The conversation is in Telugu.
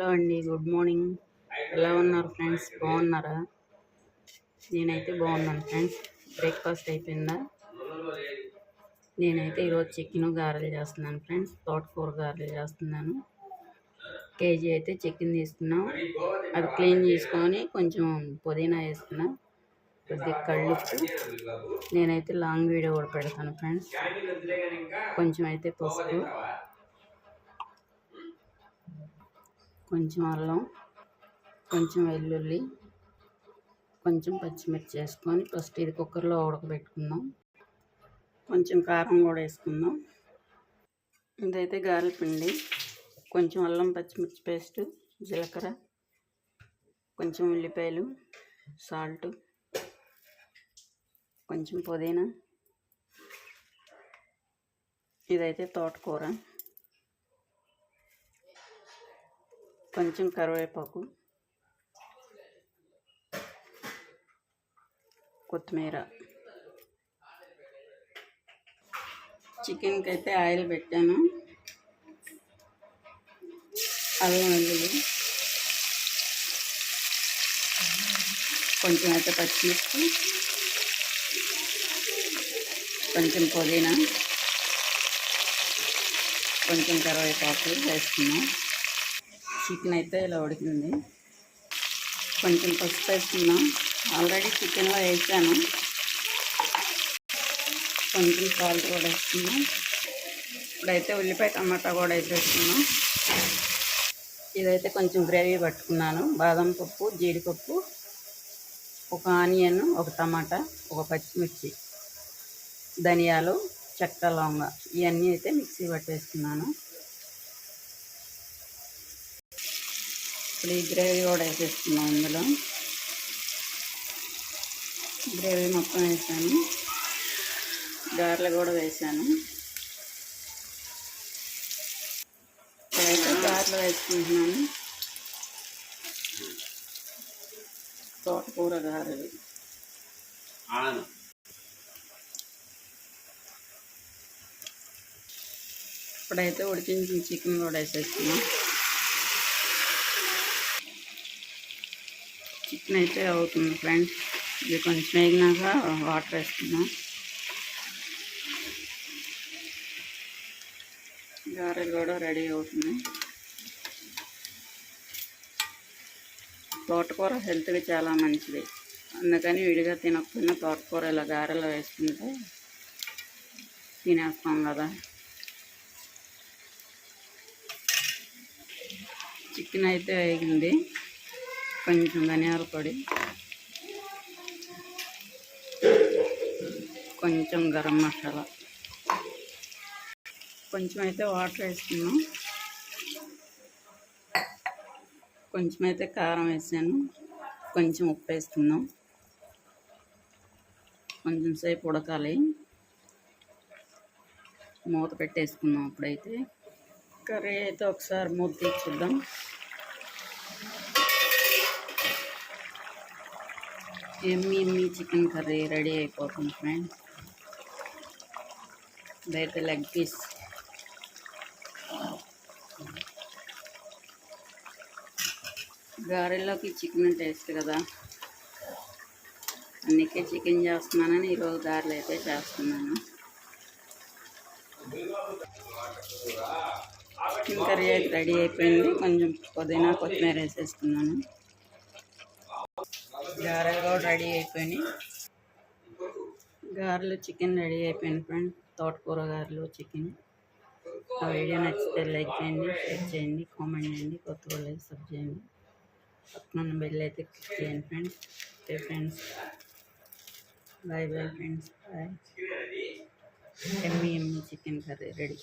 హలో అండి గుడ్ మార్నింగ్. ఎలా ఉన్నారు ఫ్రెండ్స్? బాగున్నారా? నేనైతే బాగున్నాను ఫ్రెండ్స్. బ్రేక్ఫాస్ట్ అయిపోయిందా? నేనైతే ఈరోజు చికెన్ గారెలు చేస్తున్నాను ఫ్రెండ్స్. తోటకూర గారెలు చేస్తున్నాను. కేజీ అయితే చికెన్ తీసుకున్నాం. అది క్లీన్ చేసుకొని కొంచెం పుదీనా వేస్తున్నా. కొద్దిగా కళ్ళుప్పు. నేనైతే లాంగ్ వీడియో కూడా పెడతాను ఫ్రెండ్స్. కొంచెం అయితే పసుపు. కొంచెం అల్లం కొంచెం వెల్లుల్లి కొంచెం పచ్చిమిర్చి వేసుకొని ఫస్ట్ ఇది కుక్కర్లో ఉడకబెట్టుకుందాం. కొంచెం కారం కూడా వేసుకుందాం. ఇదైతే గారెపిండి కొంచెం అల్లం పచ్చిమిర్చి పేస్ట్ జీలకర్ర కొంచెం ఉల్లిపాయలు సాల్ట్ కొంచెం పుదీనా. ఇదైతే తోటకూర. కొంచెం కరివేపాకు కొత్తిమీర. చికెన్కి అయితే ఆయిల్ పెట్టాను. అల్లం వెల్లుల్లి. కొంచెం అయితే పచ్చిమిర్చి. కొంచెం పుదీనా. కొంచెం కరివేపాకు వేస్తున్నాం చికెన్ అయితే ఇలా ఉడికింది. కొంచెం పసుపు వేసుకున్నాం ఆల్రెడీ చికెన్లో వేసాను. కొంచెం సాల్ట్ కూడా వేసుకున్నాం ఇప్పుడైతే ఉల్లిపాయ టమాటా కూడా వేసేసుకున్నాం ఇదైతే కొంచెం గ్రేవీ పట్టుకున్నాను. బాదం పప్పు జీడిపప్పు ఒక ఆనియన్ ఒక టమాటా ఒక పచ్చిమిర్చి ధనియాలు చెక్క లవంగ ఇవన్నీ అయితే మిక్సీ పట్టేస్తున్నాను. ఇప్పుడు ఈ గ్రేవీ కూడా వేసేస్తున్నాం ఇందులో. గ్రేవీ మొత్తం వేసాను. గారెలు కూడా వేసాను. ఇప్పుడైతే గారెలు వేసుకుంటున్నాను. తోటకూర గారెలు. ఇప్పుడైతే ఉడికించిన చికెన్ కూడా వేసేస్తున్నాం. చికెన్ అయితే అవుతుంది ఫ్రెండ్స్. ఇది కొంచెం వేగినాక వాటర్ వేసుకున్నాం గారెలు కూడా రెడీ అవుతుంది తోటకూర హెల్త్కి చాలా మంచిది. అందుకని విడిగా తినకపోయినా తోటకూర ఇలా గారెలో వేసుకుంటే తినేస్తాం కదా. చికెన్ అయితే వేగింది. కొంచెం ధనియాల పొడి. కొంచెం గరం మసాలా. కొంచెం అయితే వాటర్ వేసుకున్నాం. కొంచెం అయితే కారం వేసాను. కొంచెం ఉప్పు వేసుకుందాం. కొంచెం సేపు ఉడకాలి. మూత పెట్టేసుకుందాం అప్పుడైతే. కర్రీ అయితే ఒకసారి మూత తీర్చిద్దాం yummy yummy chicken curry ready అయిపోతుంది ఫ్రెండ్స్. ఇదైతే లెగ్ పీస్. గారెల్లోకి చికెన్ టేస్ట్ కదా. అందుకే చికెన్ చేస్తున్నానని ఈరోజు గారెలు అయితే చేస్తున్నాను. చికెన్ కర్రీ అయితే రెడీ అయిపోయింది. కొంచెం పుదీనా కొత్తిమీర వేసేస్తున్నాను. గారెలు కూడా రెడీ అయిపోయినాయి. గారెలు చికెన్ రెడీ అయిపోయింది ఫ్రెండ్ తోటకూర గారెలు చికెన్. ఆ వీడియో నచ్చితే లైక్ చేయండి షేర్ చేయండి కామెంట్ చేయండి కొత్త వాళ్ళు సబ్ చేయండి. పక్కన బెల్ అయితే క్లిక్ చేయండి friends. Okay friends. Bye bye friends. Bye. Yummy yummy chicken curry ready.